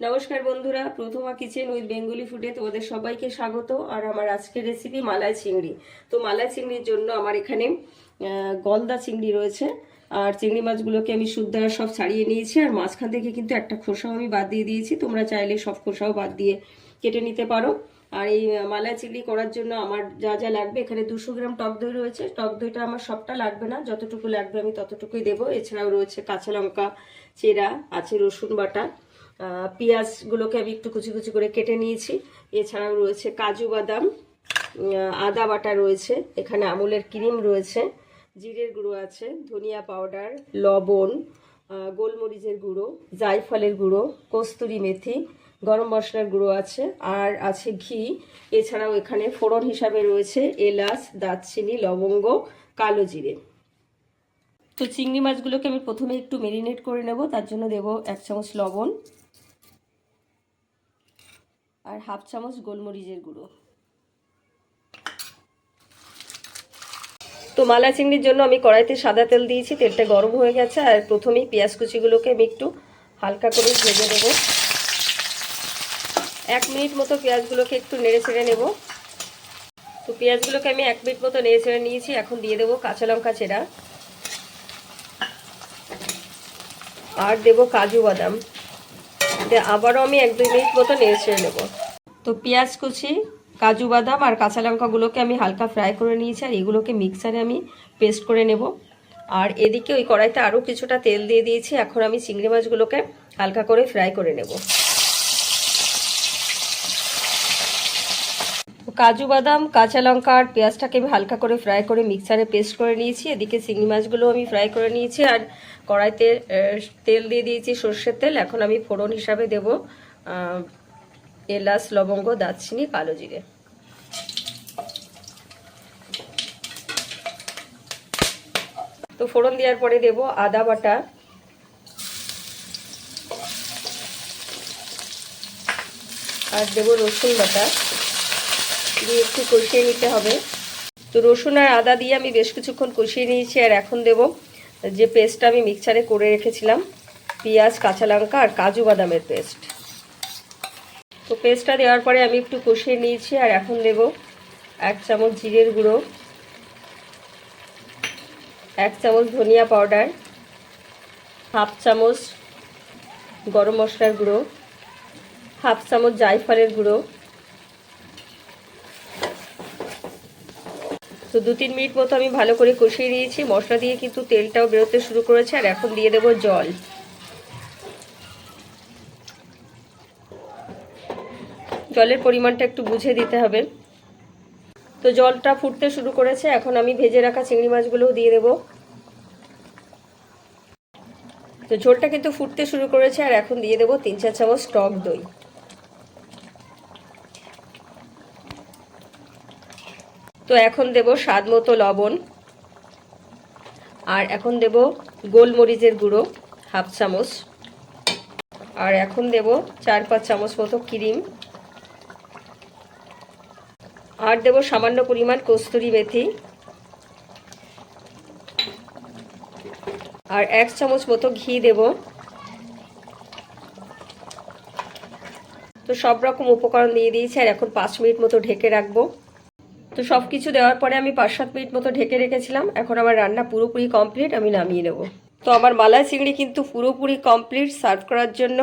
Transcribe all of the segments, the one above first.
নমস্কার বন্ধুরা, প্রথমা kitchen with Bengali ফুডে তোমাদের সবাইকে স্বাগত। আর আমার আজকের রেসিপি মালাই চিংড়ি। তো মালাই চিংড়ির জন্য আমার এখানে গলদা চিংড়ি রয়েছে। আর চিংড়ি মাছগুলোকে আমি শুদ্ধা সব ছাড়িয়ে নিয়েছি। আর মাঝখান থেকে কিন্তু একটা খোসাও আমি বাদ দিয়ে দিয়েছি। তোমরা চাইলে সব খোসাও বাদ দিয়ে কেটে নিতে পারো। আর এই মালাই চিংড়ি করার জন্য আমার যা যা লাগবে, এখানে দুশো গ্রাম টক দই রয়েছে। টক দইটা আমার সবটা লাগবে না, যতটুকু লাগবে আমি ততটুকুই দেবো। এছাড়াও রয়েছে কাঁচা লঙ্কা, চেরা, আছে রসুন বাটা। পেঁয়াজগুলোকে আমি একটু কুচি কুচি করে কেটে নিয়েছি। এছাড়াও রয়েছে কাজু বাদাম আদা বাটা রয়েছে, এখানে আমুলের ক্রিম রয়েছে, জিরের গুঁড়ো আছে, ধনিয়া পাউডার, লবণ গোলমরিচের গুঁড়ো, জায়ফলের গুঁড়ো, কস্তুরি মেথি, গরম মশলার গুঁড়ো আছে, আর আছে ঘি। এছাড়াও এখানে ফোড়ন হিসাবে রয়েছে এলাচ, দারচিনি, লবঙ্গ, কালো জিরে। তো চিংড়ি মাছগুলোকে আমি প্রথমে একটু মেরিনেট করে নেব, তার জন্য দেব এক চামচ লবণ। আর হাফ চামচ গোলমরিচের গুঁড়ো। তো মালা চিংড়ির জন্য আমি কড়াইতে সাদা তেল দিয়েছি, তেলটা গরম হয়ে গেছে, আর প্রথমেই পেঁয়াজ কুচিগুলোকে আমি একটু হালকা করে ভেজে দেব এক মিনিট মতো পেঁয়াজগুলোকে একটু নেড়ে ছেড়ে নেব। তো পেঁয়াজগুলোকে আমি এক মিনিট মতো নেড়ে ছেড়ে নিয়েছি, এখন দিয়ে দেবো কাঁচা লঙ্কা চেরা। আর দেব কাজু বাদাম। দিয়ে আবারও আমি এক দুই মিনিট মতো নেড়ে ছেড়ে নেব। তো পেঁয়াজ কুচি, কাজু বাদাম আর কাঁচা লঙ্কাগুলোকে আমি হালকা ফ্রাই করে নিয়েছি আর এগুলোকে মিক্সারে আমি পেস্ট করে নেব। আর এদিকে ওই কড়াইতে আরও কিছুটা তেল দিয়ে দিয়েছি, এখন আমি চিংড়ি মাছগুলোকে হালকা করে ফ্রাই করে নেব। কাজু বাদাম, কাঁচা লঙ্কা আর পেঁয়াজটাকে আমি হালকা করে ফ্রাই করে মিক্সারে পেস্ট করে নিয়েছি। এদিকে চিংড়ি মাছগুলো আমি ফ্রাই করে নিয়েছি আর কড়াইতে তেল দিয়ে দিয়েছি সর্ষের তেল। এখন আমি ফোড়ন হিসাবে দেব এলাচ, লবঙ্গ, দারচিনি, কালো জিরে। তো ফোড়ন দেওয়ার পরে দেব আদা বাটা। আর দেব রসুন বাটা। দিয়ে একটু কষিয়ে নিতে হবে। তো রসুন আর আদা দিয়ে আমি বেশ কিছুক্ষণ কষিয়ে নিয়েছি আর এখন দেব যে পেস্টটা আমি মিক্সারে করে রেখেছিলাম, পেঁয়াজ, কাঁচা লঙ্কা আর কাজু বাদামের পেস্ট। তো পেস্টটা দেওয়ার পরে আমি একটু কষিয়ে নিয়েছি আর এখন দেব এক চামচ জিরের গুঁড়ো, এক চামচ ধনিয়া পাউডার, হাফ চামচ গরম মশলার গুঁড়ো, হাফ চামচ জায়ফলের গুঁড়ো তো দু তিন মিনিট মতো আমি ভালো করে কষিয়ে দিয়েছি মশলা দিয়ে কিন্তু তেলটাও বেরোতে শুরু করেছে আর এখন দিয়ে দেবো জল। জলের পরিমাণটা একটু বুঝে দিতে হবে। তো জলটা ফুটতে শুরু করেছে। এখন আমি ভেজে রাখা চিংড়ি মাছগুলোও দিয়ে দেব। তো ঝোলটা কিন্তু ফুটতে শুরু করেছে আর এখন দিয়ে দেবো তিন চার চামচ টক দই। তো এখন দেব স্বাদ মতো লবণ। আর এখন দেব গোলমরিচের গুঁড়ো, হাফ চামচ। আর এখন দেব চার, পাঁচ চামচ মতো ক্রিম। আর দেব সামান্য পরিমাণ কস্তুরি মেথি। আর এক চামচ মতো ঘি দেব। তো সব রকম উপকরণ দিয়ে দিয়েছি, আর এখন পাঁচ মিনিট মতো ঢেকে রাখব। তো সব কিছু দেওয়ার পরে আমি পাঁচ সাত মিনিট মতো ঢেকে রেখেছিলাম। এখন আমার রান্না পুরোপুরি কমপ্লিট, আমি নামিয়ে নেব। তো আমার মালাই চিংড়ি কিন্তু পুরোপুরি কমপ্লিট, সার্ভ করার জন্য।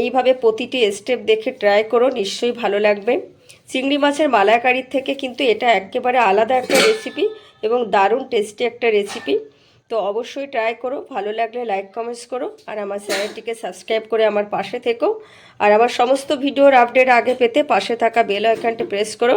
এইভাবে প্রতিটি স্টেপ দেখে ট্রাই করো, নিশ্চয়ই ভালো লাগবে। চিংড়ি মাছের মালাইকারির থেকে কিন্তু এটা একেবারে আলাদা একটা রেসিপি এবং দারুণ টেস্টি একটা রেসিপি তো অবশ্যই ট্রাই করো, ভালো লাগলে লাইক কমেন্টস করো, আর আমার চ্যানেলটিকে সাবস্ক্রাইব করে আমার পাশে থেকো। আর আমার সমস্ত ভিডিওর আপডেট আগে পেতে পাশে থাকা বেল আইকনটি প্রেস করো।